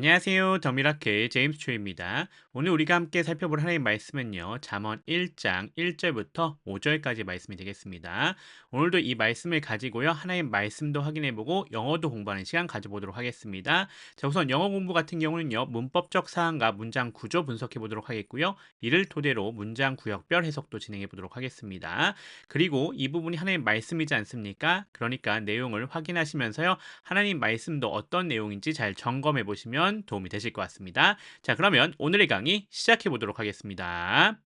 안녕하세요. 더미라클 제임스 초입니다. 오늘 우리가 함께 살펴볼 하나님 말씀은요. 잠언 1장 1절부터 5절까지 말씀이 되겠습니다. 오늘도 이 말씀을 가지고요. 하나님 말씀도 확인해보고 영어도 공부하는 시간 가져보도록 하겠습니다. 자, 우선 영어 공부 같은 경우는요. 문법적 사항과 문장 구조 분석해보도록 하겠고요. 이를 토대로 문장 구역별 해석도 진행해보도록 하겠습니다. 그리고 이 부분이 하나님 말씀이지 않습니까? 그러니까 내용을 확인하시면서요. 하나님 말씀도 어떤 내용인지 잘 점검해 보시면 도움이 되실 것 같습니다. 자, 그러면 오늘의 강의 시작해 보도록 하겠습니다.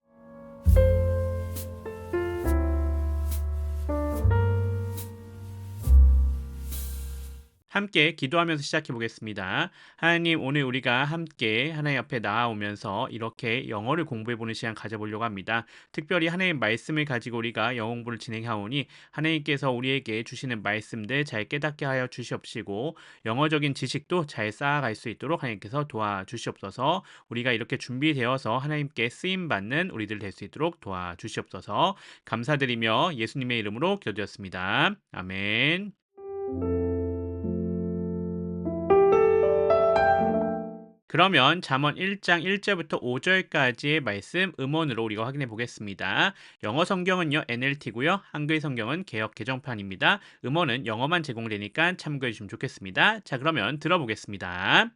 함께 기도하면서 시작해 보겠습니다. 하나님, 오늘 우리가 함께 하나님 앞에 나아오면서 이렇게 영어를 공부해 보는 시간 가져보려고 합니다. 특별히 하나님 말씀을 가지고 우리가 영어 공부를 진행하오니 하나님께서 우리에게 주시는 말씀들 잘 깨닫게 하여 주시옵시고 영어적인 지식도 잘 쌓아갈 수 있도록 하나님께서 도와주시옵소서 우리가 이렇게 준비되어서 하나님께 쓰임 받는 우리들 될 수 있도록 도와주시옵소서 감사드리며 예수님의 이름으로 기도드렸습니다. 아멘. 그러면 잠언 1장 1절부터 5절까지의 말씀 음원으로 우리가 확인해 보겠습니다. 영어 성경은요 NLT고요. 한글 성경은 개역 개정판입니다. 음원은 영어만 제공되니까 참고해 주시면 좋겠습니다. 자, 그러면 들어보겠습니다.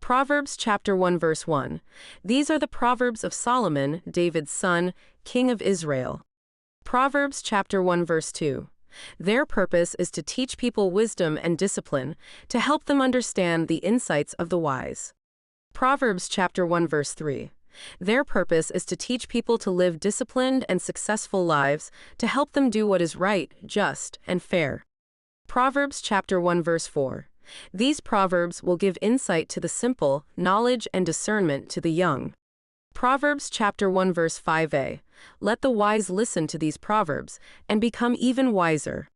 Proverbs chapter 1 verse 1. These are the proverbs of Solomon, David's son, king of Israel. Proverbs chapter 1 verse 2. Their purpose is to teach people wisdom and discipline, to help them understand the insights of the wise. Proverbs chapter 1 verse 3. Their purpose is to teach people to live disciplined and successful lives, to help them do what is right, just, and fair. Proverbs chapter 1 verse 4. These proverbs will give insight to the simple, knowledge and discernment to the young. Proverbs chapter 1 verse 5a. Let the wise listen to these proverbs and become even wiser.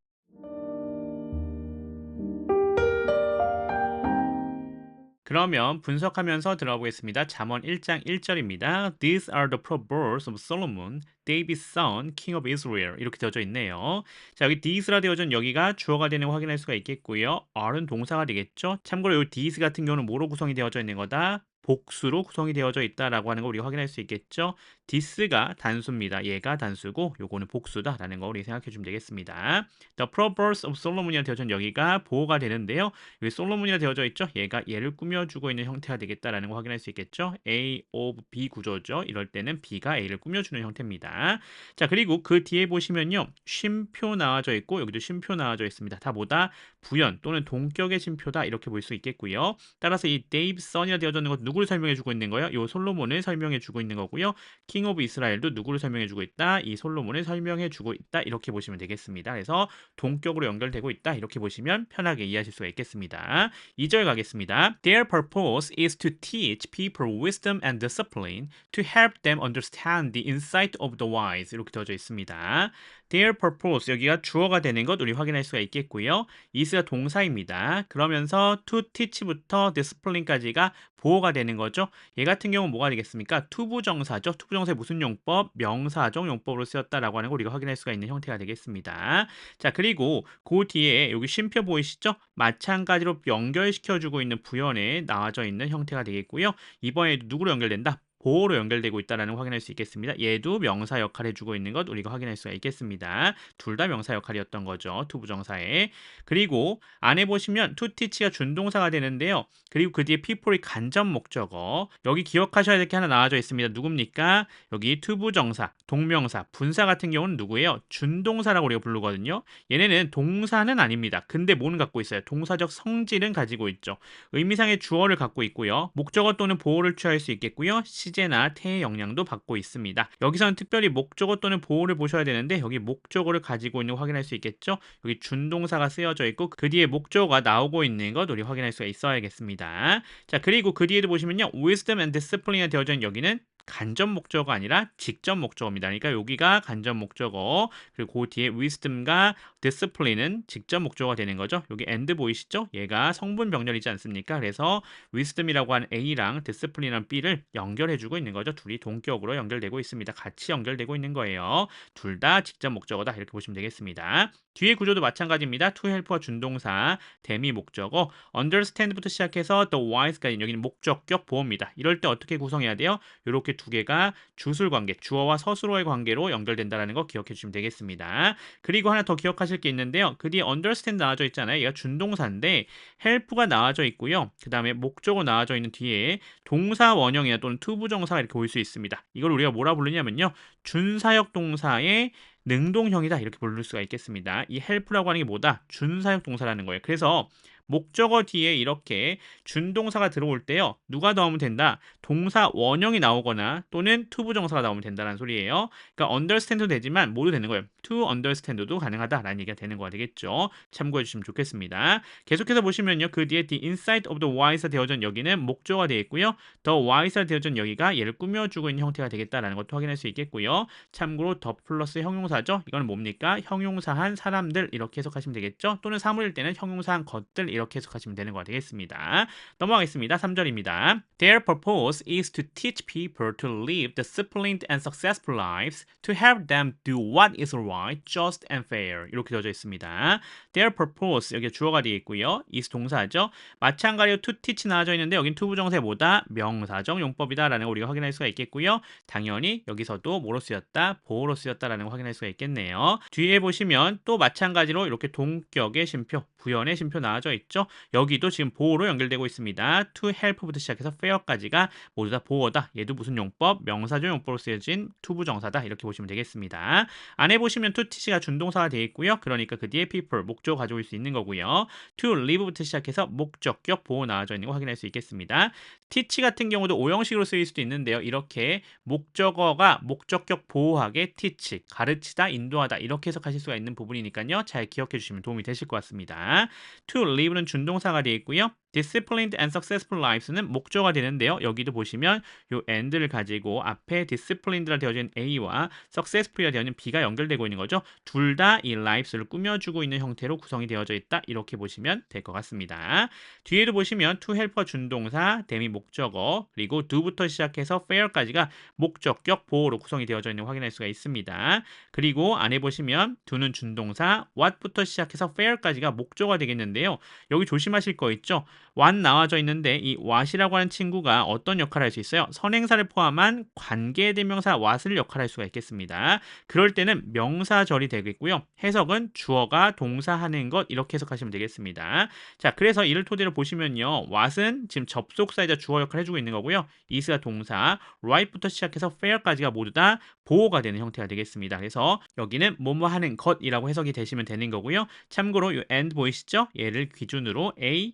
그러면 분석하면서 들어보겠습니다. 잠언 1장 1절입니다. These are the proverbs of Solomon, David's son, king of Israel. 이렇게 되어져 있네요. 자, 여기 these라 되어진 여기가 주어가 되는 거 확인할 수가 있겠고요. are는 동사가 되겠죠. 참고로 이 these 같은 경우는 뭐로 구성이 되어져 있는 거다? 복수로 구성이 되어져 있다라고 하는 거 우리가 확인할 수 있겠죠. this가 단수입니다. 얘가 단수고 요거는 복수다라는 거 우리 생각해 주면 되겠습니다. The Proverbs of Solomon이라 되어진 여기가 보호가 되는데요. 여기 솔로몬이라 되어져 있죠. 얘가 얘를 꾸며주고 있는 형태가 되겠다라는 거 확인할 수 있겠죠. A of B 구조죠. 이럴 때는 B가 A를 꾸며주는 형태입니다. 자 그리고 그 뒤에 보시면요. 쉼표 나와져 있고 여기도 쉼표 나와져 있습니다. 다 뭐다? 부연 또는 동격의 쉼표다 이렇게 볼 수 있겠고요. 따라서 이 데이브 선이라 되어져 있는 것 누구를 설명해 주고 있는 거예요? 요 솔로몬을 설명해 주고 있는 거고요. 킹 오브 이스라엘도 누구를 설명해 주고 있다? 이 솔로몬을 설명해 주고 있다. 이렇게 보시면 되겠습니다. 그래서 동격으로 연결되고 있다. 이렇게 보시면 편하게 이해하실 수가 있겠습니다. 2절 가겠습니다. Their purpose is to teach people wisdom and discipline to help them understand the insight of the wise. 이렇게 되어져 있습니다. Their purpose 여기가 주어가 되는 것 우리 확인할 수가 있겠고요. is가 동사입니다. 그러면서 to teach부터 discipline까지가 보호가 되는 거죠. 얘 같은 경우는 뭐가 되겠습니까? 투부정사죠. 투부정사의 무슨 용법? 명사적 용법으로 쓰였다라고 하는 걸 우리가 확인할 수가 있는 형태가 되겠습니다. 자 그리고 그 뒤에 여기 쉼표 보이시죠? 마찬가지로 연결시켜주고 있는 부연에 나와져 있는 형태가 되겠고요. 이번에도 누구로 연결된다? 보호로 연결되고 있다는 확인할 수 있겠습니다. 얘도 명사 역할 해주고 있는 것 우리가 확인할 수가 있겠습니다. 둘 다 명사 역할이었던 거죠. 투부정사에. 그리고 안에 보시면 teach가 준동사가 되는데요. 그리고 그 뒤에 people이 간접 목적어. 여기 기억하셔야 될 게 하나 나와져 있습니다. 누굽니까? 여기 투부정사, 동명사, 분사 같은 경우는 누구예요? 준동사라고 우리가 부르거든요. 얘네는 동사는 아닙니다. 근데 뭐는 갖고 있어요? 동사적 성질은 가지고 있죠. 의미상의 주어를 갖고 있고요. 목적어 또는 보호를 취할 수 있겠고요. 시 제나 태의 영향도 받고 있습니다. 여기서는 특별히 목적어 또는 보호를 보셔야 되는데 여기 목적어를 가지고 있는 거 확인할 수 있겠죠? 여기 준동사가 쓰여져 있고 그 뒤에 목적어가 나오고 있는 것 우리 확인할 수가 있어야겠습니다. 자 그리고 그 뒤에도 보시면요. wisdom and discipline이 되어져 있는 여기는 간접 목적어가 아니라 직접 목적어입니다. 그러니까 여기가 간접 목적어 그리고 그 뒤에 wisdom과 discipline은 직접 목적어가 되는 거죠. 여기 and 보이시죠? 얘가 성분 병렬이지 않습니까? 그래서 wisdom이라고 하는 A랑 discipline이라는 B를 연결해주고 있는 거죠. 둘이 동격으로 연결되고 있습니다. 같이 연결되고 있는 거예요. 둘 다 직접 목적어다 이렇게 보시면 되겠습니다. 뒤에 구조도 마찬가지입니다. to help와 준동사, 대미 목적어, understand부터 시작해서 the wise까지 여기는 목적격 보호입니다. 이럴 때 어떻게 구성해야 돼요? 이렇게 두 개가 주술 관계, 주어와 서술어의 관계로 연결된다는 거 기억해 주시면 되겠습니다. 그리고 하나 더 기억하실 게 있는데요. 그 뒤에 understand 나와져 있잖아요. 얘가 준동사인데 help가 나와져 있고요. 그 다음에 목적어 나와져 있는 뒤에 동사 원형이나 또는 투부정사가 이렇게 올 수 있습니다. 이걸 우리가 뭐라 부르냐면요. 준사역 동사의 능동형이다 이렇게 부를 수가 있겠습니다. 이 help라고 하는 게 뭐다? 준사역 동사라는 거예요. 그래서 목적어 뒤에 이렇게 준동사가 들어올 때요. 누가 나오면 된다? 동사 원형이 나오거나 또는 투부정사가 나오면 된다는 소리예요. 그러니까 understand도 되지만 모두 되는 거예요. to understand도 가능하다라는 얘기가 되는 거가 되겠죠. 참고해 주시면 좋겠습니다. 계속해서 보시면요. 그 뒤에 the inside of the wise가 되어진 여기는 목적어가 되어 있고요. the wise가 되어진 여기가 얘를 꾸며주고 있는 형태가 되겠다라는 것도 확인할 수 있겠고요. 참고로 the 플러스 형용사죠. 이거는 뭡니까? 형용사한 사람들 이렇게 해석하시면 되겠죠. 또는 사물일 때는 형용사한 것들 이렇게 해석하시면 되는 거가 되겠습니다. 넘어가겠습니다. 3절입니다. Their purpose is to teach people to live disciplined and successful lives, to help them do what is right, just and fair. 이렇게 되어져 있습니다. Their purpose 여기 주어가 되어 있고요. is 동사죠. 마찬가지로 to teach 나와져 있는데 여긴 투부정사의 뭐다? 명사적 용법이다라는 거 우리가 확인할 수가 있겠고요. 당연히 여기서도 뭐로 쓰였다? 보호로 쓰였다라는 거 확인할 수가 있겠네요. 뒤에 보시면 또 마찬가지로 이렇게 동격의 심표, 부연의 심표 나와져 있 죠. 여기도 지금 보호로 연결되고 있습니다. to help부터 시작해서 fair까지가 모두 다 보호다. 얘도 무슨 용법? 명사적 용법으로 쓰여진 투부정사다. 이렇게 보시면 되겠습니다. 안에 보시면 to teach가 준동사가 되어 있고요. 그러니까 그 뒤에 people, 목적어 가져올 수 있는 거고요. to live부터 시작해서 목적격 보호 나와져 있는 거 확인할 수 있겠습니다. teach 같은 경우도 오형식으로 쓰일 수도 있는데요. 이렇게 목적어가 목적격 보호하게 teach, 가르치다, 인도하다 이렇게 해석하실 수가 있는 부분이니까요. 잘 기억해 주시면 도움이 되실 것 같습니다. to live 는 준동사가 되어 있고요. Disciplined and successful lives는 목적어가 되는데요. 여기도 보시면 요 and를 가지고 앞에 disciplined라 되어진 A와 successful이라 되어진 B가 연결되고 있는 거죠. 둘 다 이 lives를 꾸며주고 있는 형태로 구성이 되어져 있다. 이렇게 보시면 될 것 같습니다. 뒤에도 보시면 to help와 준동사, 대미 목적어, 그리고 do부터 시작해서 fair까지가 목적격 보호로 구성이 되어져 있는 거 확인할 수가 있습니다. 그리고 안에 보시면 do는 준동사, what부터 시작해서 fair까지가 목적어가 되겠는데요. 여기 조심하실 거 있죠. What 나와져 있는데 이 what이라고 하는 친구가 어떤 역할을 할 수 있어요? 선행사를 포함한 관계대명사 what을 역할할 수가 있겠습니다. 그럴 때는 명사절이 되겠고요. 해석은 주어가 동사하는 것 이렇게 해석하시면 되겠습니다. 자, 그래서 이를 토대로 보시면요. what은 지금 접속사이자 주어 역할을 해주고 있는 거고요. is가 동사, right부터 시작해서 fair까지가 모두 다 보호가 되는 형태가 되겠습니다. 그래서 여기는 뭐뭐 하는 것이라고 해석이 되시면 되는 거고요. 참고로 이 and 보이시죠? 얘를 기준으로 A,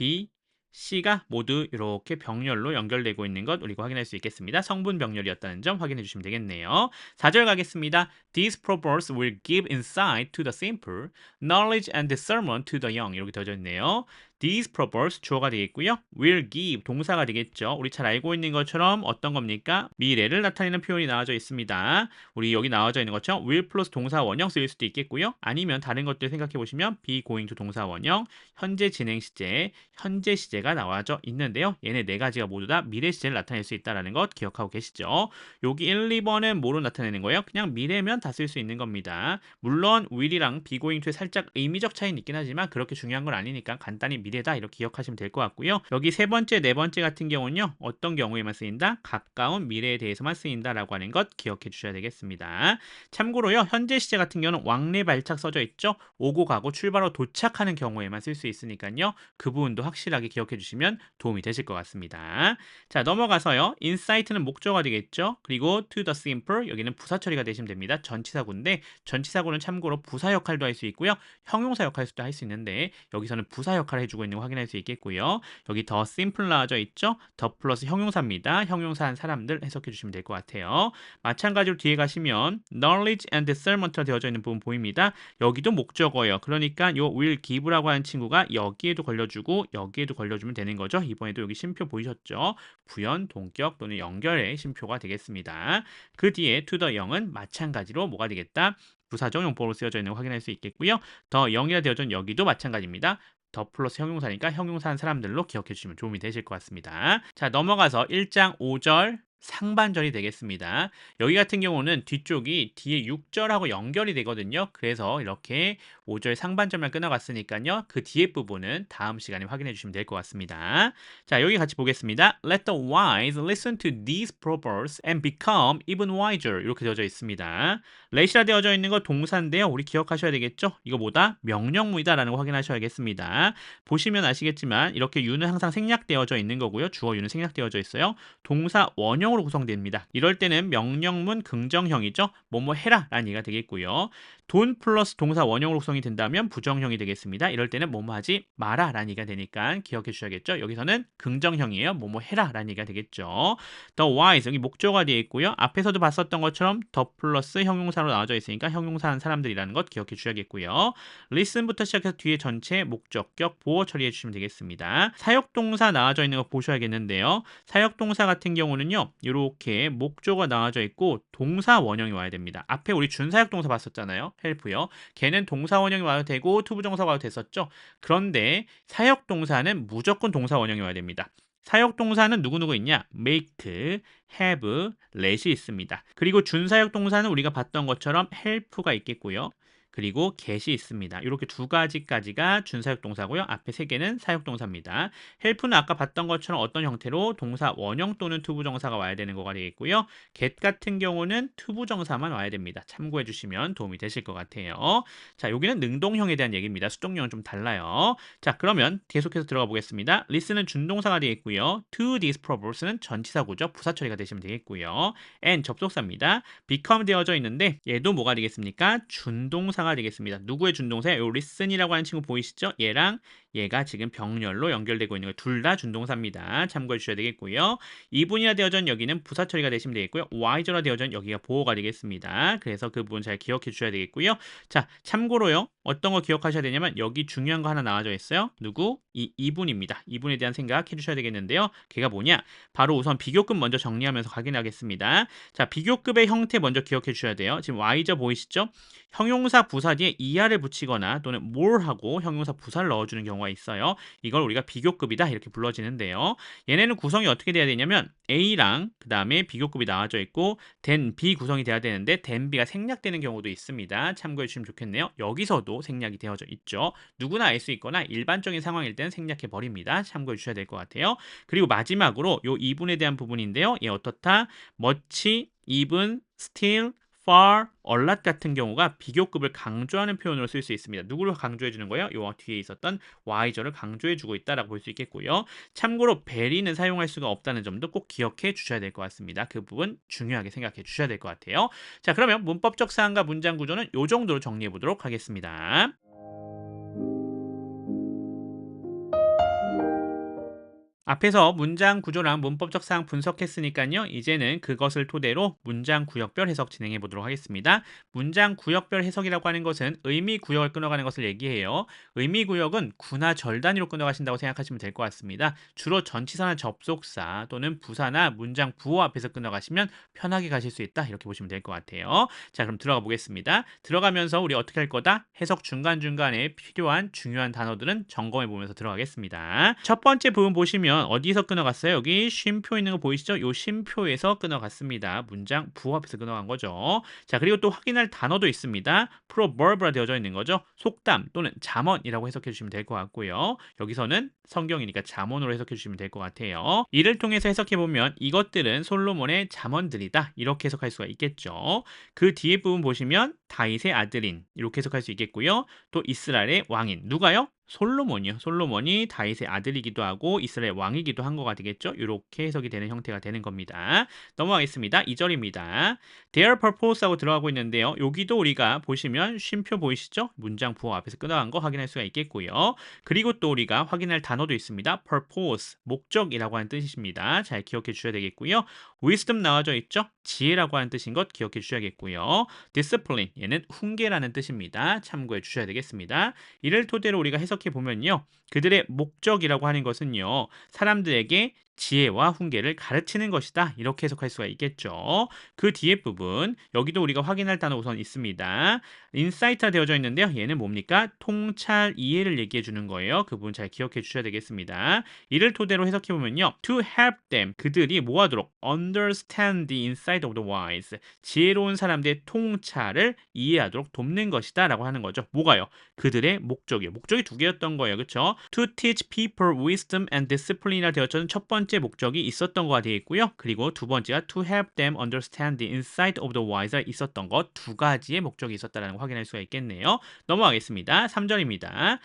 B, C가 모두 이렇게 병렬로 연결되고 있는 것 우리가 확인할 수 있겠습니다. 성분 병렬이었다는 점 확인해 주시면 되겠네요. 4절 가겠습니다. These proverbs will give insight to the simple, knowledge and discernment to the young. 이렇게 되어져 있네요. These proverbs 주어가 되겠고요. will give 동사가 되겠죠. 우리 잘 알고 있는 것처럼 어떤 겁니까? 미래를 나타내는 표현이 나와져 있습니다. 우리 여기 나와져 있는 것처럼 will 플러스 동사 원형 쓰일 수도 있겠고요. 아니면 다른 것들 생각해 보시면 be going to 동사 원형, 현재 진행 시제, 현재 시제가 나와져 있는데요. 얘네 네 가지가 모두 다 미래 시제를 나타낼 수 있다는 것 기억하고 계시죠? 여기 1, 2번은 뭐로 나타내는 거예요? 그냥 미래면 다 쓸 수 있는 겁니다. 물론 will이랑 be going to에 살짝 의미적 차이는 있긴 하지만 그렇게 중요한 건 아니니까 간단히 미 래다 이렇게 기억하시면 될 것 같고요. 여기 세 번째, 네 번째 같은 경우는요. 어떤 경우에만 쓰인다? 가까운 미래에 대해서만 쓰인다라고 하는 것 기억해 주셔야 되겠습니다. 참고로요. 현재 시제 같은 경우는 왕래 발착 써져 있죠. 오고 가고 출발로 도착하는 경우에만 쓸 수 있으니까요. 그 부분도 확실하게 기억해 주시면 도움이 되실 것 같습니다. 자, 넘어가서요. insight는 목적어가 되겠죠. 그리고 to the simple 여기는 부사 처리가 되시면 됩니다. 전치사구인데 전치사구는 참고로 부사 역할도 할 수 있고요. 형용사 역할도 할 수 있는데 여기서는 부사 역할을 해주고 주고 있는 거 확인할 수 있겠고요. 여기 더 심플 나와져 있죠? 더 플러스 형용사입니다. 형용사한 사람들 해석해 주시면 될 것 같아요. 마찬가지로 뒤에 가시면 knowledge and discernment가 되어져 있는 부분 보입니다. 여기도 목적어예요. 그러니까 요 will give라고 하는 친구가 여기에도 걸려주고 여기에도 걸려주면 되는 거죠. 이번에도 여기 심표 보이셨죠? 부연, 동격 또는 연결의 심표가 되겠습니다. 그 뒤에 to the 영은 마찬가지로 뭐가 되겠다? 부사적 용법으로 쓰여져 있는 거 확인할 수 있겠고요. 더 0이라 되어져 있는 여기도 마찬가지입니다. 더 플러스 형용사니까 형용사한 사람들로 기억해 주시면 도움이 되실 것 같습니다. 자, 넘어가서 1장 5절 상반절이 되겠습니다. 여기 같은 경우는 뒤쪽이 뒤에 6절하고 연결이 되거든요. 그래서 이렇게 5절 상반절만 끊어갔으니까요. 그 뒤에 부분은 다음 시간에 확인해 주시면 될 것 같습니다. 자, 여기 같이 보겠습니다. Let the wise listen to these proverbs and become even wiser. 이렇게 되어져 있습니다. let이라 되어져 있는 거 동사인데요. 우리 기억하셔야 되겠죠? 이거 뭐다? 명령문이다라는 거 확인하셔야겠습니다. 보시면 아시겠지만 이렇게 유는 항상 생략되어져 있는 거고요. 주어 유는 생략되어져 있어요. 동사 원형으로 구성됩니다. 이럴 때는 명령문 긍정형이죠. 뭐뭐 해라 라는 얘기가 되겠고요. 돈 플러스 동사 원형 으로 구성이 된다면 부정형이 되겠습니다. 이럴 때는 뭐뭐 하지 마라 라는 얘기가 되니까 기억해 주셔야겠죠. 여기서는 긍정형이에요. 뭐뭐 해라 라는 얘기가 되겠죠. The wise 여기 목조가 되어 있고요. 앞에서도 봤었던 것처럼 더 플러스 형용사로 나와져 있으니까 형용사한 사람들이라는 것 기억해 주셔야겠고요. listen부터 시작해서 뒤에 전체 목적격 보호 처리해 주시면 되겠습니다. 사역동사 나와져 있는 거 보셔야겠는데요. 사역동사 같은 경우는요. 이렇게 목조가 나와져 있고 동사 원형이 와야 됩니다. 앞에 우리 준사역동사 봤었잖아요. 헬프요. 걔는 동사 원형이 와도 되고 투부정사가 와도 됐었죠. 그런데 사역동사는 무조건 동사 원형이 와야 됩니다. 사역동사는 누구누구 있냐? make, have, let이 있습니다. 그리고 준사역동사는 우리가 봤던 것처럼 help가 있겠고요. 그리고 get이 있습니다. 이렇게 두 가지까지가 준사역 동사고요. 앞에 세 개는 사역 동사입니다. help는 아까 봤던 것처럼 어떤 형태로 동사 원형 또는 투부정사가 와야 되는 거가 되겠고요. get 같은 경우는 투부정사만 와야 됩니다. 참고해 주시면 도움이 되실 것 같아요. 자, 여기는 능동형에 대한 얘기입니다. 수동형은 좀 달라요. 자, 그러면 계속해서 들어가 보겠습니다. listen은 준동사가 되겠고요. to these proverbs는 전치사구죠. 부사 처리가 되시면 되겠고요. and 접속사입니다. become 되어져 있는데 얘도 뭐가 되겠습니까? 준동사 동사가 되겠습니다. 누구의 준동사? 요 listen이라고 하는 친구 보이시죠? 얘랑 얘가 지금 병렬로 연결되고 있는 거 둘 다 준동사입니다. 참고해 주셔야 되겠고요. 이분이라 되어전 여기는 부사 처리가 되시면 되겠고요. wiser라 되어전 여기가 보호가 되겠습니다. 그래서 그 부분 잘 기억해 주셔야 되겠고요. 자, 참고로요. 어떤 거 기억하셔야 되냐면 여기 중요한 거 하나 나와져 있어요. 누구? 이 이분입니다. 이분에 대한 생각 해 주셔야 되겠는데요. 걔가 뭐냐? 바로 우선 비교급 먼저 정리하면서 확인하겠습니다. 자, 비교급의 형태 먼저 기억해 주셔야 돼요. 지금 wiser 보이시죠? 형용사 부사 뒤에 이하를 붙이거나 또는 more 하고 형용사 부사를 넣어주는 경우가 있어요. 이걸 우리가 비교급이다 이렇게 불러지는데요. 얘네는 구성이 어떻게 돼야 되냐면 A랑 그 다음에 비교급이 나와져 있고 then B 구성이 돼야 되는데 then B가 생략되는 경우도 있습니다. 참고해 주시면 좋겠네요. 여기서도 생략이 되어져 있죠. 누구나 알 수 있거나 일반적인 상황일 때는 생략해 버립니다. 참고해 주셔야 될 것 같아요. 그리고 마지막으로 요 2분에 대한 부분인데요. 얘 어떻다? much, still, far, a lot 같은 경우가 비교급을 강조하는 표현으로 쓸 수 있습니다. 누구를 강조해 주는 거예요? 요 뒤에 있었던 wiser를 강조해 주고 있다라고 볼 수 있겠고요. 참고로 very는 사용할 수가 없다는 점도 꼭 기억해 주셔야 될 것 같습니다. 그 부분 중요하게 생각해 주셔야 될 것 같아요. 자, 그러면 문법적 사항과 문장 구조는 요 정도로 정리해 보도록 하겠습니다. 앞에서 문장 구조랑 문법적 사항 분석했으니까요. 이제는 그것을 토대로 문장 구역별 해석 진행해 보도록 하겠습니다. 문장 구역별 해석이라고 하는 것은 의미 구역을 끊어가는 것을 얘기해요. 의미 구역은 구나 절 단위로 끊어가신다고 생각하시면 될 것 같습니다. 주로 전치사나 접속사 또는 부사나 문장 부호 앞에서 끊어가시면 편하게 가실 수 있다. 이렇게 보시면 될 것 같아요. 자, 그럼 들어가 보겠습니다. 들어가면서 우리 어떻게 할 거다? 해석 중간중간에 필요한 중요한 단어들은 점검해 보면서 들어가겠습니다. 첫 번째 부분 보시면 어디서 끊어갔어요? 여기 쉼표 있는 거 보이시죠? 요 쉼표에서 끊어갔습니다. 문장 부호 앞에서 끊어간 거죠. 자, 그리고 또 확인할 단어도 있습니다. proverb라 되어져 있는 거죠. 속담 또는 잠언이라고 해석해 주시면 될 것 같고요. 여기서는 성경이니까 잠언으로 해석해 주시면 될 것 같아요. 이를 통해서 해석해 보면 이것들은 솔로몬의 잠언들이다. 이렇게 해석할 수가 있겠죠. 그 뒤에 부분 보시면 다윗의 아들인 이렇게 해석할 수 있겠고요. 또 이스라엘의 왕인 누가요? 솔로몬이요. 솔로몬이 다윗의 아들이기도 하고 이스라엘 왕이기도 한 거가 되겠죠. 이렇게 해석이 되는 형태가 되는 겁니다. 넘어가겠습니다. 2절입니다. Their purpose하고 들어가고 있는데요. 여기도 우리가 보시면 쉼표 보이시죠? 문장 부호 앞에서 끊어간 거 확인할 수가 있겠고요. 그리고 또 우리가 확인할 단어도 있습니다. purpose, 목적이라고 하는 뜻입니다. 잘 기억해 주셔야 되겠고요. wisdom 나와져 있죠? 지혜라고 하는 뜻인 것 기억해 주셔야겠고요. discipline, 얘는 훈계라는 뜻입니다. 참고해 주셔야 되겠습니다. 이를 토대로 우리가 해석 해 보면요. 그들의 목적이라고 하는 것은요. 사람들에게 지혜와 훈계를 가르치는 것이다. 이렇게 해석할 수가 있겠죠. 그 뒤에 부분 여기도 우리가 확인할 단어 우선 있습니다. 인사이트가 되어져 있는데요. 얘는 뭡니까? 통찰 이해를 얘기해 주는 거예요. 그 부분 잘 기억해 주셔야 되겠습니다. 이를 토대로 해석해 보면요. to help them 그들이 뭐하도록 understand the insight of the wise 지혜로운 사람들의 통찰을 이해하도록 돕는 것이다라고 하는 거죠. 뭐가요? 그들의 목적이요. 목적이 두 개였던 거예요. 그렇죠? to teach people wisdom and discipline이라 되어져는 첫 번째 목적이 있었던 거가 되겠고요. 그리고 두 번째가 to help them understand the insight of the wise가 있었던 것 두 가지의 목적이 있었다는 걸 확인할 수가 있겠네요. 넘어가겠습니다. 3절입니다.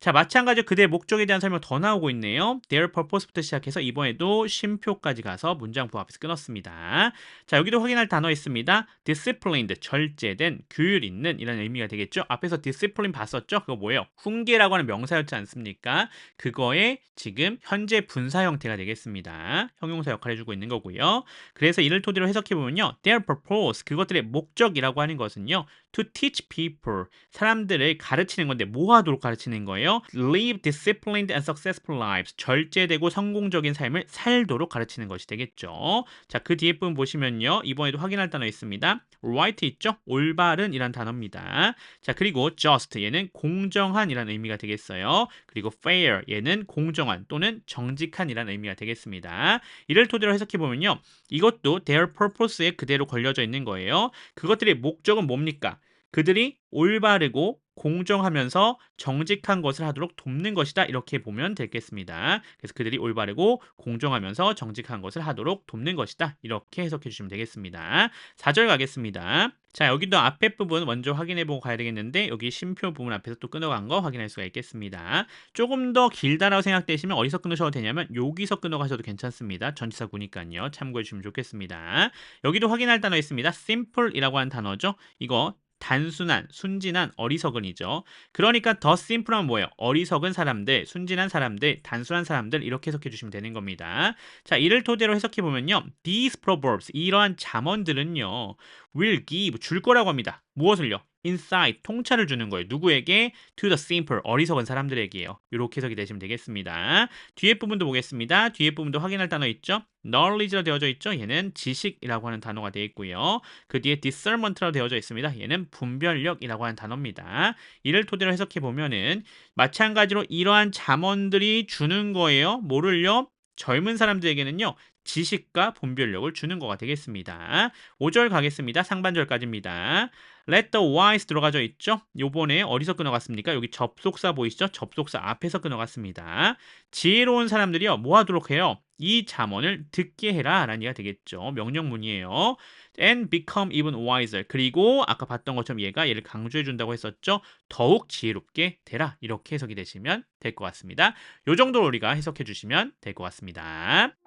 자, 마찬가지로 그들의 목적에 대한 설명 더 나오고 있네요. Their purpose부터 시작해서 이번에도 쉼표까지 가서 문장 부호 앞에서 끊었습니다. 자, 여기도 확인할 단어 있습니다. disciplined, 절제된, 규율 있는 이런 의미가 되겠죠. 앞에서 discipline 봤었죠? 그거 뭐예요? 훈계라고 하는 명사였지 않습니까? 그거의 지금 현재 분사 형태가 되겠습니다. 형용사 역할을 해주고 있는 거고요. 그래서 이를 토대로 해석해 보면요. Their purpose, 그것들의 목적이라고 하는 것은요. To teach people, 사람들을 가르치는 건데 뭐 하도록 가르치는 거예요? Live disciplined and successful lives, 절제되고 성공적인 삶을 살도록 가르치는 것이 되겠죠. 자, 그 뒤에 부분 보시면요. 이번에도 확인할 단어 있습니다. right 있죠? 올바른 이란 단어입니다. 자, 그리고 just, 얘는 공정한 이란 의미가 되겠어요. 그리고 fair, 얘는 공정한 또는 정직한 이란 의미가 되겠습니다. 이를 토대로 해석해 보면요. 이것도 their purpose에 그대로 걸려져 있는 거예요. 그것들의 목적은 뭡니까? 그들이 올바르고 공정하면서 정직한 것을 하도록 돕는 것이다. 이렇게 보면 되겠습니다. 그래서 그들이 올바르고 공정하면서 정직한 것을 하도록 돕는 것이다. 이렇게 해석해 주시면 되겠습니다. 4절 가겠습니다. 자, 여기도 앞에 부분 먼저 확인해 보고 가야 되겠는데 여기 쉼표 부분 앞에서 또 끊어간 거 확인할 수가 있겠습니다. 조금 더 길다라고 생각되시면 어디서 끊으셔도 되냐면 여기서 끊어가셔도 괜찮습니다. 전치사구니까요. 참고해 주시면 좋겠습니다. 여기도 확인할 단어 있습니다. simple이라고 하는 단어죠. 이거 단순한, 순진한, 어리석은이죠. 그러니까 더 심플한 뭐예요? 어리석은 사람들, 순진한 사람들, 단순한 사람들 이렇게 해석해 주시면 되는 겁니다. 자, 이를 토대로 해석해 보면요. These proverbs, 이러한 잠언들은요. will give, 줄 거라고 합니다. 무엇을요? Insight, 통찰을 주는 거예요. 누구에게? to the simple, 어리석은 사람들에게요. 이렇게 해석이 되시면 되겠습니다. 뒤에 부분도 보겠습니다. 뒤에 부분도 확인할 단어 있죠? knowledge라 되어져 있죠? 얘는 지식이라고 하는 단어가 되어 있고요. 그 뒤에 discernment라 되어져 있습니다. 얘는 분별력이라고 하는 단어입니다. 이를 토대로 해석해 보면은 마찬가지로 이러한 잠언들이 주는 거예요. 뭐를요? 젊은 사람들에게는요. 지식과 분별력을 주는 거가 되겠습니다. 5절 가겠습니다. 상반절까지입니다. Let the wise 들어가져 있죠? 요번에 어디서 끊어갔습니까? 여기 접속사 보이시죠? 접속사 앞에서 끊어갔습니다. 지혜로운 사람들이요. 뭐 하도록 해요? 이 잠언을 듣게 해라 라는 얘기가 되겠죠. 명령문이에요. and become even wiser. 그리고 아까 봤던 것처럼 얘가 얘를 강조해 준다고 했었죠. 더욱 지혜롭게 되라. 이렇게 해석이 되시면 될 것 같습니다. 요 정도로 우리가 해석해 주시면 될 것 같습니다.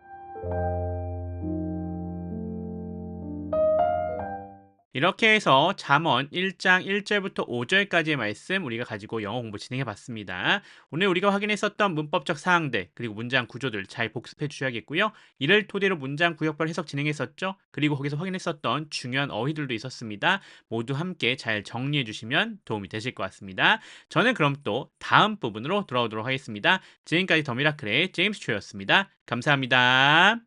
you 이렇게 해서 잠언 1장 1절부터 5절까지의 말씀 우리가 가지고 영어 공부 진행해 봤습니다. 오늘 우리가 확인했었던 문법적 사항들 그리고 문장 구조들 잘 복습해 주셔야겠고요. 이를 토대로 문장 구역별 해석 진행했었죠. 그리고 거기서 확인했었던 중요한 어휘들도 있었습니다. 모두 함께 잘 정리해 주시면 도움이 되실 것 같습니다. 저는 그럼 또 다음 부분으로 돌아오도록 하겠습니다. 지금까지 더미라클의 제임스 초였습니다. 감사합니다.